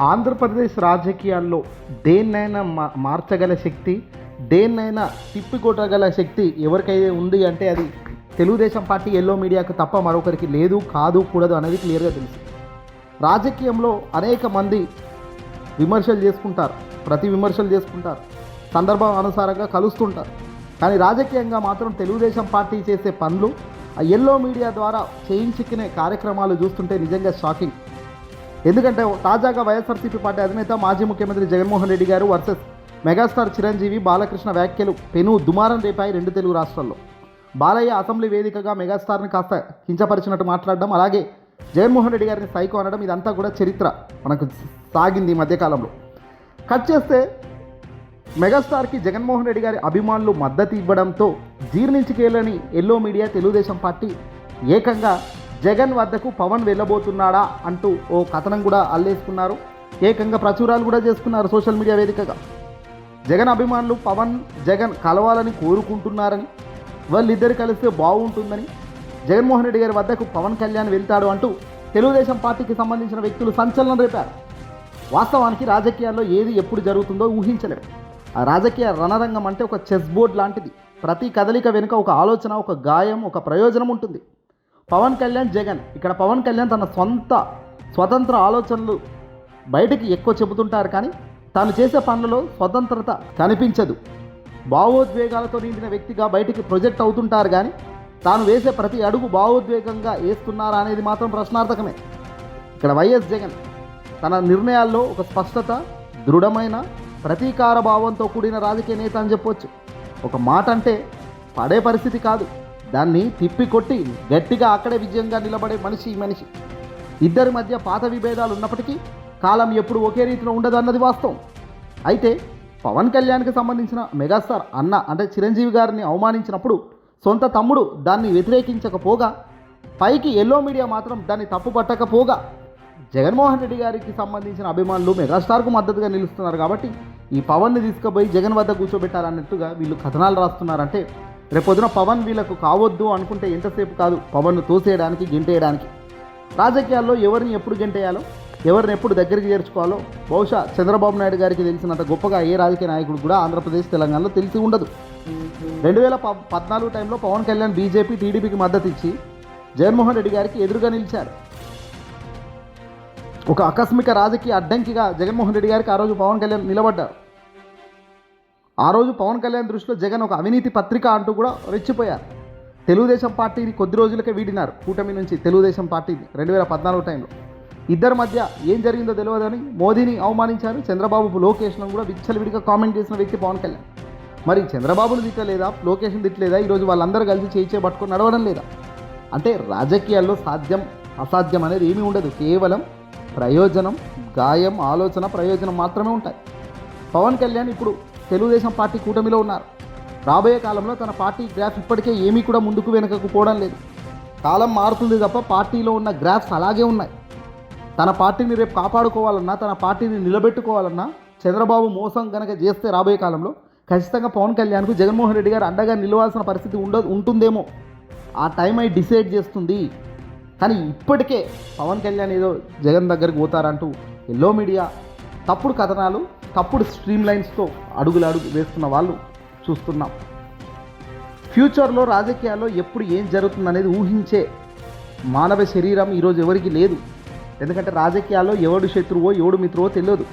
ఆంధ్రప్రదేశ్ రాజకీయాల్లో దేన్నైనా మా- మార్చగల శక్తి దేన్నైనా తిప్పికొట్టగల శక్తి ఎవరికైతే ఉంది అంటే అది తెలుగుదేశం పార్టీ ఎల్లో మీడియాకు తప్ప మరొకరికి లేదు కాదు కూడదు అనేది క్లియర్గా తెలుసు. రాజకీయంలో అనేక మంది విమర్శలు చేసుకుంటారు ప్రతి విమర్శలు చేసుకుంటారు సందర్భం అనుసారంగా కలుస్తుంటారు. కానీ రాజకీయంగా మాత్రం తెలుగుదేశం పార్టీ చేసే పనులు ఆ ఎల్లో మీడియా ద్వారా చేయించుకునే కార్యక్రమాలు చూస్తుంటే నిజంగా షాకింగ్. ఎందుకంటే తాజాగా వైఎస్ఆర్సీపీ పార్టీ అధినేత మాజీ ముఖ్యమంత్రి జగన్మోహన్ రెడ్డి గారు వర్సెస్ మెగాస్టార్ చిరంజీవి బాలకృష్ణ వ్యాఖ్యలు పెను దుమారం రేపాయి రెండు తెలుగు రాష్ట్రాల్లో. బాలయ్య అసెంబ్లీ వేదికగా మెగాస్టార్ని కాస్త కించపరిచినట్టు మాట్లాడడం అలాగే జగన్మోహన్ రెడ్డి గారిని సైకో అనడం ఇదంతా కూడా చరిత్ర మనకు సాగింది ఈ మధ్యకాలంలో. కట్ చేస్తే మెగాస్టార్కి జగన్మోహన్ రెడ్డి గారి అభిమానులు మద్దతు ఇవ్వడంతో జీర్ణించుకేలని ఎల్లో మీడియా తెలుగుదేశం పార్టీ ఏకంగా జగన్ వద్దకు పవన్ వెళ్ళబోతున్నాడా అంటూ ఓ కథనం కూడా అల్లేసుకున్నారు. ఏకంగా ప్రచురాలు కూడా చేసుకున్నారు సోషల్ మీడియా వేదికగా. జగన్ అభిమానులు పవన్ జగన్ కలవాలని కోరుకుంటున్నారని వాళ్ళిద్దరు కలిస్తే బాగుంటుందని జగన్మోహన్ రెడ్డి గారి వద్దకు పవన్ కళ్యాణ్ వెళ్తాడు అంటూ తెలుగుదేశం పార్టీకి సంబంధించిన వ్యక్తులు సంచలనం రేపారు. వాస్తవానికి రాజకీయాల్లో ఏది ఎప్పుడు జరుగుతుందో ఊహించలేము ఆ రాజకీయ రణరంగం అంటే ఒక చెస్ బోర్డ్ లాంటిది. ప్రతి కదలిక వెనుక ఒక ఆలోచన ఒక గాయం ఒక ప్రయోజనం ఉంటుంది. పవన్ కళ్యాణ్ జగన్. ఇక్కడ పవన్ కళ్యాణ్ తన సొంత స్వతంత్ర ఆలోచనలు బయటకి ఎక్కువ చెబుతుంటారు కానీ తాను చేసే పనులలో స్వతంత్రత కనిపించదు. భావోద్వేగాలతో నిండిన వ్యక్తిగా బయటికి ప్రొజెక్ట్ అవుతుంటారు కానీ తాను వేసే ప్రతి అడుగు భావోద్వేగంగా వేస్తున్నారా అనేది మాత్రం ప్రశ్నార్థకమే. ఇక్కడ వైఎస్ జగన్ తన నిర్ణయాల్లో ఒక స్పష్టత దృఢమైన ప్రతీకార భావంతో కూడిన రాజకీయ నేత అని చెప్పొచ్చు. ఒక మాట అంటే పడే పరిస్థితి కాదు. దాన్ని తిప్పికొట్టి గట్టిగా అక్కడే విజయంగా నిలబడే మనిషి ఈ మనిషి. ఇద్దరి మధ్య పాత విభేదాలు ఉన్నప్పటికీ కాలం ఎప్పుడు ఒకే రీతిలో ఉండదు అన్నది వాస్తవం. అయితే పవన్ కళ్యాణ్కి సంబంధించిన మెగాస్టార్ అన్న అంటే చిరంజీవి గారిని అవమానించినప్పుడు సొంత తమ్ముడు దాన్ని వ్యతిరేకించకపోగా పైకి ఎల్లో మీడియా మాత్రం దాన్ని తప్పుపట్టకపోగా జగన్మోహన్ రెడ్డి గారికి సంబంధించిన అభిమానులు మెగాస్టార్కు మద్దతుగా నిలుస్తున్నారు కాబట్టి ఈ పవన్ని తీసుకుపోయి జగన్ వద్ద కూర్చోబెట్టాలన్నట్టుగా వీళ్ళు కథనాలు రాస్తున్నారంటే రేపొద్దున పవన్ వీళ్ళకు కావద్దు అనుకుంటే ఎంతసేపు కాదు. పవన్ను తోసేయడానికి గెంటేయడానికి. రాజకీయాల్లో ఎవరిని ఎప్పుడు గెంటేయాలో ఎవరిని ఎప్పుడు దగ్గరికి చేర్చుకోవాలో బహుశా చంద్రబాబు నాయుడు గారికి తెలిసినంత గొప్పగా ఏ రాజకీయ నాయకుడు కూడా ఆంధ్రప్రదేశ్ తెలంగాణలో తెలిసి ఉండదు. రెండు వేల ప పద్నాలుగు టైంలో పవన్ కళ్యాణ్ బీజేపీ టీడీపీకి మద్దతు ఇచ్చి జగన్మోహన్ రెడ్డి గారికి ఎదురుగా నిలిచారు. ఒక ఆకస్మిక రాజకీయ అడ్డంకిగా జగన్మోహన్ రెడ్డి గారికి ఆ రోజు పవన్ కళ్యాణ్ నిలబడ్డారు. ఆ రోజు పవన్ కళ్యాణ్ దృష్టిలో జగన్ ఒక అవినీతి పత్రిక అంటూ కూడా రెచ్చిపోయారు. తెలుగుదేశం పార్టీని కొద్ది రోజులకే వీడినారు. కూటమి నుంచి తెలుగుదేశం పార్టీని రెండు వేల పద్నాలుగు టైంలో. ఇద్దరి మధ్య ఏం జరిగిందో తెలియదని మోదీని అవమానించారు. చంద్రబాబు లోకేష్ను కూడా విచ్చలవిడిగా కామెంట్ చేసిన వ్యక్తి పవన్ కళ్యాణ్. మరి చంద్రబాబును తిట్టలేదా? లోకేష్ను తిట్టలేదా? ఈరోజు వాళ్ళందరూ కలిసి చేయి పట్టుకొని నడవడం లేదా? అంటే రాజకీయాల్లో సాధ్యం అసాధ్యం అనేది ఏమీ ఉండదు. కేవలం ప్రయోజనం గాయం ఆలోచన ప్రయోజనం మాత్రమే ఉంటాయి. పవన్ కళ్యాణ్ ఇప్పుడు తెలుగుదేశం పార్టీ కూటమిలో ఉన్నారు. రాబోయే కాలంలో తన పార్టీ గ్రాఫ్ ఇప్పటికే ఏమీ కూడా ముందుకు వెనుకకు పోవడం లేదు. కాలం మారుతుంది తప్ప పార్టీలో ఉన్న గ్రాఫ్స్ అలాగే ఉన్నాయి. తన పార్టీని రేపు కాపాడుకోవాలన్నా తన పార్టీని నిలబెట్టుకోవాలన్నా చంద్రబాబు మోసం కనుక చేస్తే రాబోయే కాలంలో ఖచ్చితంగా పవన్ కళ్యాణ్కు జగన్మోహన్ రెడ్డి గారు అండగా నిలవాల్సిన పరిస్థితి ఉండ ఉంటుందేమో. ఆ టైం అయి డిసైడ్ చేస్తుంది. కానీ ఇప్పటికే పవన్ కళ్యాణ్ ఏదో జగన్ దగ్గరికి పోతారంటూ ఎల్లో మీడియా తప్పుడు కథనాలు తప్పుడు స్ట్రీమ్ లైన్స్తో అడుగులు అడుగు వేస్తున్న వాళ్ళు చూస్తున్నాం. ఫ్యూచర్లో రాజకీయాల్లో ఎప్పుడు ఏం జరుగుతుందనేది ఊహించే మానవ శరీరం ఈరోజు ఎవరికి లేదు. ఎందుకంటే రాజకీయాల్లో ఎవడు శత్రువో ఎవడు మిత్రువో తెలియదు.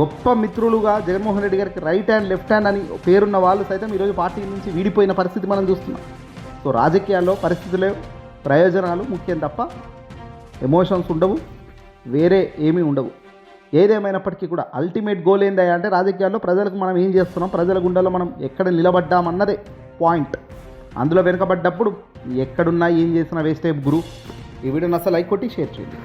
గొప్ప మిత్రులుగా జగన్మోహన్ రెడ్డి గారికి రైట్ హ్యాండ్ లెఫ్ట్ హ్యాండ్ అని పేరున్న వాళ్ళు సైతం ఈరోజు పార్టీ నుంచి వీడిపోయిన పరిస్థితి మనం చూస్తున్నాం. సో రాజకీయాల్లో పరిస్థితులే ప్రయోజనాలు ముఖ్యం తప్ప ఎమోషన్స్ ఉండవు. వేరే ఏమీ ఉండవు. ఏదేమైనప్పటికీ కూడా అల్టిమేట్ గోల్ ఏందయ్యా అంటే రాజకీయాల్లో ప్రజలకు మనం ఏం చేస్తున్నాం? ప్రజల గుండెల్లో మనం ఎక్కడ నిలబడ్డామన్నదే పాయింట్ అందులో వెనుకబడ్డప్పుడు ఎక్కడున్నా ఏం చేసినా వేస్ట్ టైప్ గురు. ఈ వీడియోని అసలు లైక్ కొట్టి షేర్ చేయండి.